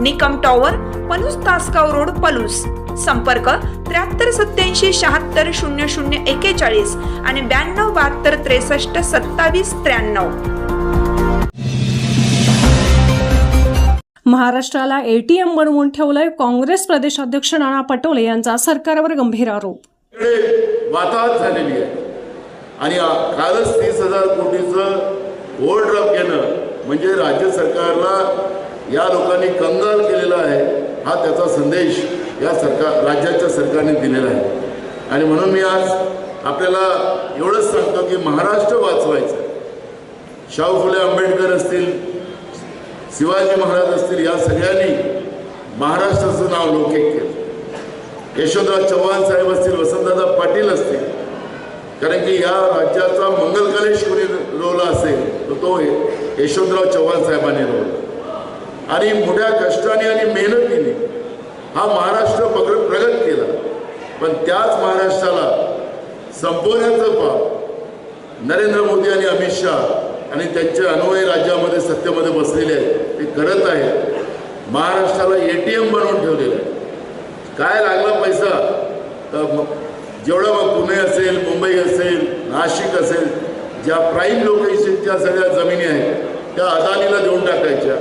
Nikam tower Palus Tasgaon road Palus. संपर्क त्र्याहत्तर सत्याऐंशी शहात्तर शून्य शून्य एकेचाळीस आणि ब्याण्णव बहात्तर त्रेसष्ट सत्तावीस त्र्याण्णव. महाराष्ट्राला एटीएम बनवून ठेवलंय काँग्रेस प्रदेशाध्यक्ष नाना पटोले यांचा सरकारवर गंभीर आरोप. वाताहत झालेली आहे. आणि कालच तीस हजार कोटीचं ओव्हरड्राफ्ट घेणं म्हणजे राज्य सरकारला या लोकांनी कंगाल केलेला आहे हा त्याचा संदेश या सरकार राज्याच्या सरकारने दिलेला आहे. आणि म्हणून मी आज आपल्याला एवढंच सांगतो की महाराष्ट्र वाचवायचं. शाहू फुले आंबेडकर असतील शिवाजी महाराज असतील या सगळ्यांनी महाराष्ट्राचं नाव लौकिक केलं. यशवंतराव चव्हाण साहेब असतील वसंतदादा पाटील असतील कारण की या राज्याचा मंगलकालेश्वरी रोला कोणी रोवला असेल तर तो यशवंतराव चव्हाण साहेबांनी रोवला. आणि मोठ्या कष्टाने आणि मेहनतीने हा महाराष्ट्र प्रगत केला. पण त्याच महाराष्ट्राला संपवण्याचं पाप नरेंद्र मोदी आणि अमित शहा आणि त्यांचे अनुयायी राज्यामध्ये सत्तेमध्ये बसलेले आहेत ते करत आहेत. महाराष्ट्राला ए टी एम बनवून ठेवलेलं आहे. काय लागला पैसा? तर जेवढा मग पुणे असेल मुंबई असेल नाशिक असेल ज्या प्राईम लोकेशनच्या सगळ्या जमिनी आहेत त्या अदानीला देऊन टाकायच्या.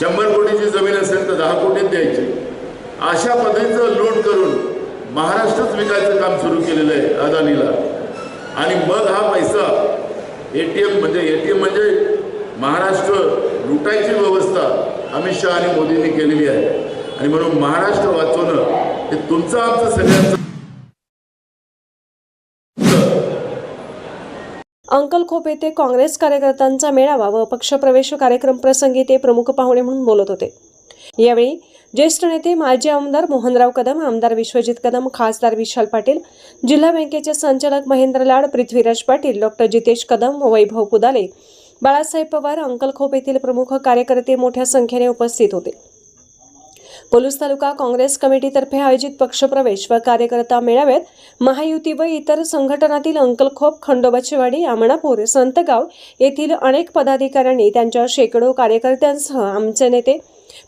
शंभर कोटीची जमीन असेल तर दहा कोटीत द्यायची. अशा पद्धतीचं लूट करून महाराष्ट्रच विकायचं काम सुरू केलेलं आहे अदानीला. आणि मग हा पैसा ए टी एम म्हणजे ए टी एम म्हणजे महाराष्ट्र लुटायची व्यवस्था अमित शहा आणि मोदींनी केलेली आहे. आणि म्हणून महाराष्ट्र वाचवणं हे तुमचं आमचं सगळ्यांचं अंकलखोप येथे काँग्रेस कार्यकर्त्यांचा मेळावा व पक्षप्रवेश कार्यक्रम प्रसंगी ते प्रमुख पाहुणे म्हणून बोलत होते. यावेळी ज्येष्ठ नेते माजी आमदार मोहनराव कदम आमदार विश्वजित कदम खासदार विशाल पाटील जिल्हा बँकेचे संचालक महेंद्र लाड पृथ्वीराज पाटील डॉक्टर जितेश कदम वैभव पुदाले बाळासाहेब पवार अंकलखोप येथील प्रमुख कार्यकर्ते मोठ्या संख्येने उपस्थित होते. पलूस तालुका काँग्रेस कमिटीतर्फे आयोजित पक्षप्रवेश व कार्यकर्ता मेळाव्यात महायुती व इतर संघटनातील अंकलखोप खंडोबाचेवाडी आमणापूर संतगाव येथील अनेक पदाधिकाऱ्यांनी त्यांच्या शेकडो कार्यकर्त्यांसह आमचे नेते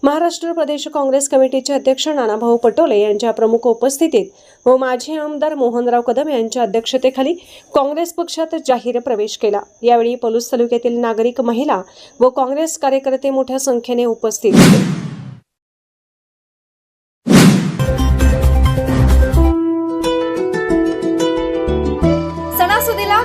महाराष्ट्र प्रदेश काँग्रेस कमिटीचे अध्यक्ष नानाभाऊ पटोले यांच्या प्रमुख उपस्थितीत व माजी आमदार मोहनराव कदम यांच्या अध्यक्षतेखाली काँग्रेस पक्षात जाहीर प्रवेश केला. यावेळी पलूस तालुक्यातील नागरिक महिला व काँग्रेस कार्यकर्ते मोठ्या संख्येने उपस्थित होते.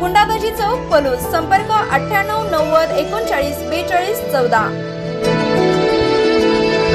गुंडाबाजी चौक पलूस संपर्क अठ्ठ्याण्णव नव्वद एकोणचाळीस बेचाळीस चौदा.